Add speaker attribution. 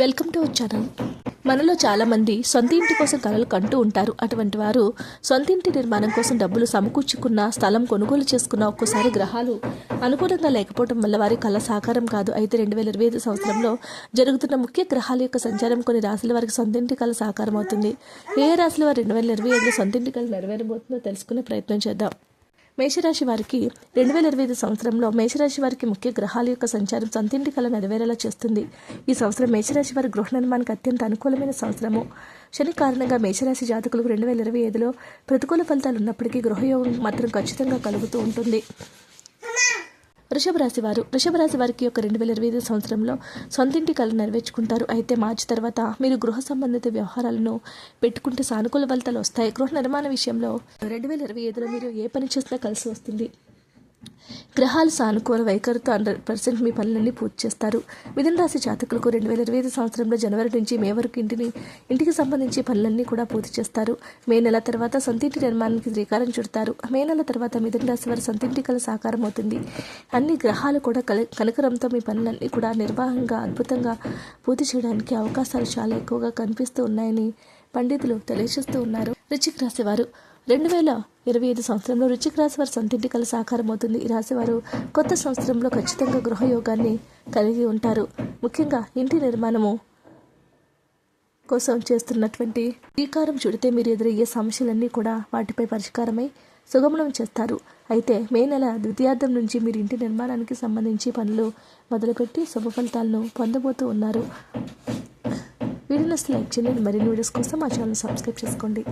Speaker 1: Welcome to channel. మనలో చాలామంది సొంత ఇంటి కోసం కలలు కంటూ ఉంటారు. అటువంటి వారు సొంత ఇంటి నిర్మాణం కోసం డబ్బులు సమకూర్చుకున్న స్థలం కొనుగోలు చేసుకున్న ఒక్కోసారి గ్రహాలు అనుకూలంగా లేకపోవడం వల్ల వారి కళ సాకారం కాదు. అయితే రెండు వేల ఇరవై ఐదు సంవత్సరంలో జరుగుతున్న ముఖ్య గ్రహాల యొక్క సంచారం కొన్ని రాశుల వారికి సొంత ఇంటి కళ సాకారం అవుతుంది ఏ రాశుల వారు రెండు వేల ఇరవై ఐదులో సొంత ఇంటి కళ నెరవేరబోతుందో తెలుసుకునే ప్రయత్నం చేద్దాం. మేషరాశి వారికి రెండు వేల ఇరవై ఐదు సంవత్సరంలో మేషరాశి వారికి ముఖ్య గ్రహాల యొక్క సంచారం సొంతింటి కళ నెరవేరేలా చేస్తుంది. ఈ సంవత్సరం మేషరాశి వారి గృహ నిర్మాణానికి అత్యంత అనుకూలమైన సంవత్సరము. శని కారణంగా మేషరాశి జాతకులకు రెండు వేల ఇరవై ఐదులో ప్రతికూల ఫలితాలు ఉన్నప్పటికీ గృహయోగం మాత్రం ఖచ్చితంగా కలుగుతూ ఉంటుంది. వృషభ రాశి వారు. వృషభ రాశి వారికి యొక్క రెండు వేల ఇరవై ఐదు సంవత్సరంలో సొంతింటి కళ నెరవేర్చుకుంటారు. అయితే మార్చి తర్వాత మీరు గృహ సంబంధిత వ్యవహారాలను పెట్టుకుంటే సానుకూల ఫలితాలు వస్తాయి. గృహ నిర్మాణ విషయంలో రెండు వేల ఇరవై ఐదులో మీరు ఏ పని చేసినా కలిసి వస్తుంది. గ్రహాలు సానుకూల వైఖరితో హండ్రెడ్ పర్సెంట్ మీ పనులన్నీ పూర్తి చేస్తారు. మిథున రాశి జాతకులకు రెండు వేల ఇరవై ఐదు సంవత్సరంలో జనవరి నుంచి మే వరకు ఇంటిని ఇంటికి సంబంధించి పనులన్నీ కూడా పూర్తి చేస్తారు. మే నెల తర్వాత సొంతింటి నిర్మాణానికి శ్రీకారం చుడతారు. మే నెల తర్వాత మిథున రాశి వారి సొంతింటి కల సాకారం అవుతుంది. అన్ని గ్రహాలు కూడా కల కనకరంతో మీ పనులన్నీ కూడా నిర్వాహంగా అద్భుతంగా పూర్తి చేయడానికి అవకాశాలు చాలా ఎక్కువగా కనిపిస్తూ ఉన్నాయని పండితులు తెలియజేస్తూ ఉన్నారు. రుచిక రాశివారు రెండు వేల ఇరవై ఐదు సంవత్సరంలో రుచిక రాశి వారి సొంతింటి కల సాకారం అవుతుంది ఈ రాశివారు కొత్త సంవత్సరంలో ఖచ్చితంగా గృహయోగాన్ని కలిగి ఉంటారు. ముఖ్యంగా ఇంటి నిర్మాణము కోసం చేస్తున్నటువంటి శ్రీకారం చుడితే మీరు ఎదురయ్యే సమస్యలన్నీ కూడా వాటిపై పరిష్కారమై సుగమనం చేస్తారు. అయితే మే నెల ద్వితీయార్థం నుంచి మీరు ఇంటి నిర్మాణానికి సంబంధించి పనులు మొదలుపెట్టి శుభ ఫలితాలను పొందబోతూ ఉన్నారు. వీడియోస్ లైక్ చేయండి. మరిన్ని వీడియోస్ కోసం మా ఛానల్ సబ్స్క్రైబ్ చేసుకోండి.